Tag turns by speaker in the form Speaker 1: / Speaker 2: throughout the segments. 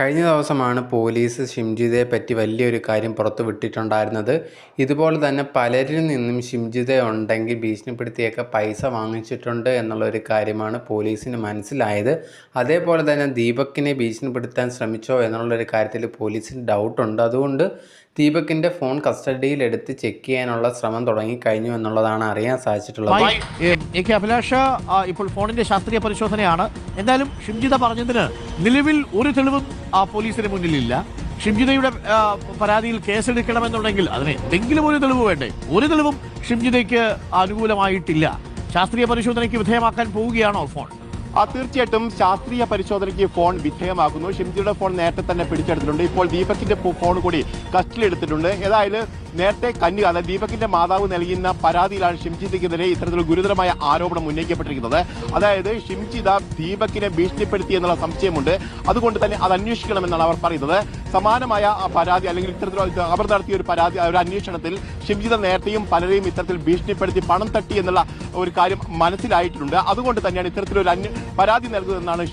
Speaker 1: കഴിഞ്ഞ ദിവസമാണ് പോലീസ് ഷിംജിതയെ പറ്റി വലിയൊരു കാര്യം പുറത്തു വിട്ടിട്ടുണ്ടായിരുന്നത്. ഇതുപോലെ തന്നെ പലരിൽ നിന്നും ഷിംജിത ഉണ്ടെങ്കിൽ ഭീഷണിപ്പെടുത്തിയൊക്കെ പൈസ വാങ്ങിച്ചിട്ടുണ്ട് എന്നുള്ളൊരു കാര്യമാണ് പോലീസിന് മനസ്സിലായത്. അതേപോലെ തന്നെ ദീപക്കിനെ ഭീഷണിപ്പെടുത്താൻ ശ്രമിച്ചോ എന്നുള്ളൊരു കാര്യത്തിൽ പോലീസിന് ഡൗട്ടുണ്ട് അതുകൊണ്ട് ദീപക്കിന്റെ ഫോൺ കസ്റ്റഡിയിൽ കസ്റ്റഡിയിലെടുത്ത് ചെക്ക് ചെയ്യാനുള്ള ശ്രമം തുടങ്ങി കഴിഞ്ഞു എന്നുള്ളതാണ് അറിയാൻ സാധിച്ചിട്ടുള്ളത്.
Speaker 2: അഭിലാഷ ഇപ്പോൾ ഫോണിന്റെ ശാസ്ത്രീയ പരിശോധനയാണ്. എന്തായാലും ഷിംജിത പറഞ്ഞതിന് നിലവിൽ ഒരു തെളിവും പോലീസിന് മുന്നിലില്ല. ഷിംജിതയുടെ പരാതിയിൽ കേസെടുക്കണമെന്നുണ്ടെങ്കിൽ അതിന് എന്തെങ്കിലും ഒരു തെളിവ് വേണ്ടേ? ഒരു തെളിവും ഷിംജിതയ്ക്ക് അനുകൂലമായിട്ടില്ല. ശാസ്ത്രീയ പരിശോധനയ്ക്ക് വിധേയമാക്കാൻ പോവുകയാണോ ഫോൺ?
Speaker 3: ആ തീർച്ചയായിട്ടും ശാസ്ത്രീയ പരിശോധനയ്ക്ക് ഫോൺ വിധേയമാക്കുന്നു ഷിംജിയുടെ ഫോൺ നേരത്തെ തന്നെ പിടിച്ചെടുത്തിട്ടുണ്ട്. ഇപ്പോൾ ദീപകിന്റെ ഫോൺ കൂടി കസ്റ്റഡി എടുത്തിട്ടുണ്ട് ഏതായാലും നേരത്തെ കന്യക അതായത് ദീപകിന്റെ മാതാവ് നൽകുന്ന പരാതിയിലാണ് ഷിംജിതയ്ക്കെതിരെ ഇത്തരത്തിലുള്ള ഗുരുതരമായ ആരോപണം ഉന്നയിക്കപ്പെട്ടിരിക്കുന്നത്. അതായത് ഷിംജിത ദീപകിനെ ഭീഷണിപ്പെടുത്തി എന്നുള്ള സംശയമുണ്ട്. അതുകൊണ്ട് തന്നെ അത് അന്വേഷിക്കണമെന്നാണ് അവർ പറയുന്നത്. സമാനമായ പരാതി അല്ലെങ്കിൽ ഇത്തരത്തിലുള്ള അവർ നടത്തിയ ഒരു പരാതി ഒരു അന്വേഷണത്തിൽ ശിവജിത നേരത്തെയും പലരെയും ഇത്തരത്തിൽ ഭീഷണിപ്പെടുത്തി പണം തട്ടി എന്നുള്ള ഒരു കാര്യം മനസ്സിലായിട്ടുണ്ട്. അതുകൊണ്ട് തന്നെയാണ് ഇത്തരത്തിലൊരു അന്യ പരാതി നൽകുന്നതെന്നാണ്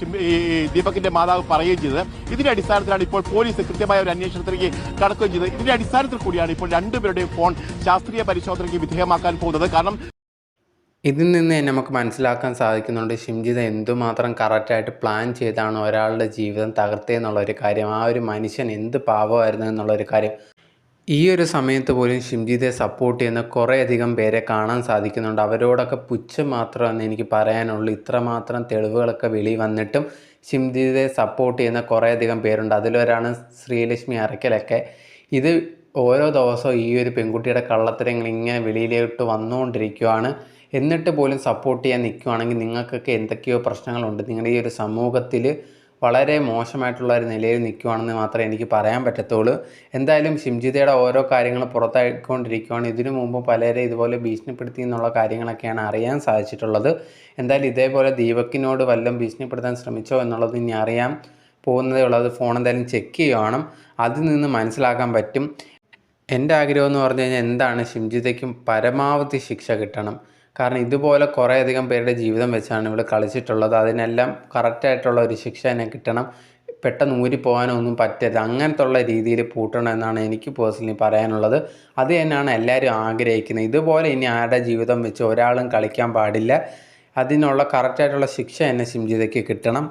Speaker 3: ദീപകിന്റെ മാതാവ് പറയുകയും ചെയ്തത്. ഇതിന്റെ അടിസ്ഥാനത്തിലാണ് ഇപ്പോൾ പോലീസ് കൃത്യമായ ഒരു അന്വേഷണത്തിലേക്ക് കടക്കുകയും ചെയ്തത്. ഇതിന്റെ അടിസ്ഥാനത്തിൽ കൂടിയാണ് ഇപ്പോൾ രണ്ടുപേരുടെയും ഫോൺ ശാസ്ത്രീയ പരിശോധനയ്ക്ക് വിധേയമാക്കാൻ പോകുന്നത്. കാരണം
Speaker 1: ഇതിൽ നിന്ന് തന്നെ നമുക്ക് മനസ്സിലാക്കാൻ സാധിക്കുന്നുണ്ട് ഷിംജിത എന്തുമാത്രം കറക്റ്റായിട്ട് പ്ലാൻ ചെയ്താണ് ഒരാളുടെ ജീവിതം തകർത്തതെന്നുള്ള ഒരു കാര്യം. ആ ഒരു മനുഷ്യൻ എന്ത് പാവമായിരുന്നു എന്നുള്ളൊരു കാര്യം. ഈ ഒരു സമയത്ത് പോലും ഷിംജിതയെ സപ്പോർട്ട് ചെയ്യുന്ന കുറേയധികം പേരെ കാണാൻ സാധിക്കുന്നുണ്ട്. അവരോടൊക്കെ പുച്ഛം മാത്രമെന്ന് എനിക്ക് പറയാനുള്ളൂ. ഇത്രമാത്രം തെളിവുകളൊക്കെ വെളി വന്നിട്ടും ഷിംജിതയെ സപ്പോർട്ട് ചെയ്യുന്ന കുറേയധികം പേരുണ്ട്. അതിലൊരാണ് ശ്രീലക്ഷ്മി അറക്കലൊക്കെ ഇത് ഓരോ ദിവസവും ഈ ഒരു പെൺകുട്ടിയുടെ കള്ളത്തരങ്ങൾ ഇങ്ങനെ വെളിയിലോട്ട് വന്നുകൊണ്ടിരിക്കുകയാണ് എന്നിട്ട് പോലും സപ്പോർട്ട് ചെയ്യാൻ നിൽക്കുകയാണെങ്കിൽ നിങ്ങൾക്കൊക്കെ എന്തൊക്കെയോ പ്രശ്നങ്ങളുണ്ട്. നിങ്ങളുടെ ഈ ഒരു സമൂഹത്തിൽ വളരെ മോശമായിട്ടുള്ള ഒരു നിലയിൽ നിൽക്കുകയാണെന്ന് മാത്രമേ എനിക്ക് പറയാൻ പറ്റത്തുള്ളൂ. എന്തായാലും ഷിംജിതയുടെ ഓരോ കാര്യങ്ങൾ പുറത്തായിക്കൊണ്ടിരിക്കുകയാണ് ഇതിനു മുമ്പ് പലരെ ഇതുപോലെ ഭീഷണിപ്പെടുത്തി എന്നുള്ള കാര്യങ്ങളൊക്കെയാണ് അറിയാൻ സാധിച്ചിട്ടുള്ളത്. എന്തായാലും ഇതേപോലെ ദീപക്കിനോട് വല്ലതും ഭീഷണിപ്പെടുത്താൻ ശ്രമിച്ചോ എന്നുള്ളത് ഇനി അറിയാൻ പോകുന്നതേ ഉള്ളത് ഫോൺ എന്തായാലും ചെക്ക് ചെയ്യണം അതിൽ നിന്ന് മനസ്സിലാക്കാൻ പറ്റും. എന്റെ ആഗ്രഹം എന്ന് പറഞ്ഞു കഴിഞ്ഞാൽ എന്താണ്? ഷിംജിതയ്ക്കും പരമാവധി ശിക്ഷ കിട്ടണം. കാരണം ഇതുപോലെ കുറേയധികം പേരുടെ ജീവിതം വെച്ചാണ് ഇവിടെ കളിച്ചിട്ടുള്ളത്. അതിനെല്ലാം കറക്റ്റായിട്ടുള്ള ഒരു ശിക്ഷ എന്നെ കിട്ടണം. പെട്ടെന്ന് ഊരിപ്പോകാനോ ഒന്നും പറ്റരുത്. അങ്ങനത്തെ ഉള്ള രീതിയിൽ പൂട്ടണം എന്നാണ് എനിക്ക് പേഴ്സണലി പറയാനുള്ളത്. അത് തന്നെയാണ് എല്ലാവരും ആഗ്രഹിക്കുന്നത്. ഇതുപോലെ ഇനി ആരുടെ ജീവിതം വെച്ച് ഒരാളും കളിക്കാൻ പാടില്ല. അതിനുള്ള കറക്റ്റായിട്ടുള്ള ശിക്ഷ എന്നെ സിംജിതയ്ക്ക് കിട്ടണം.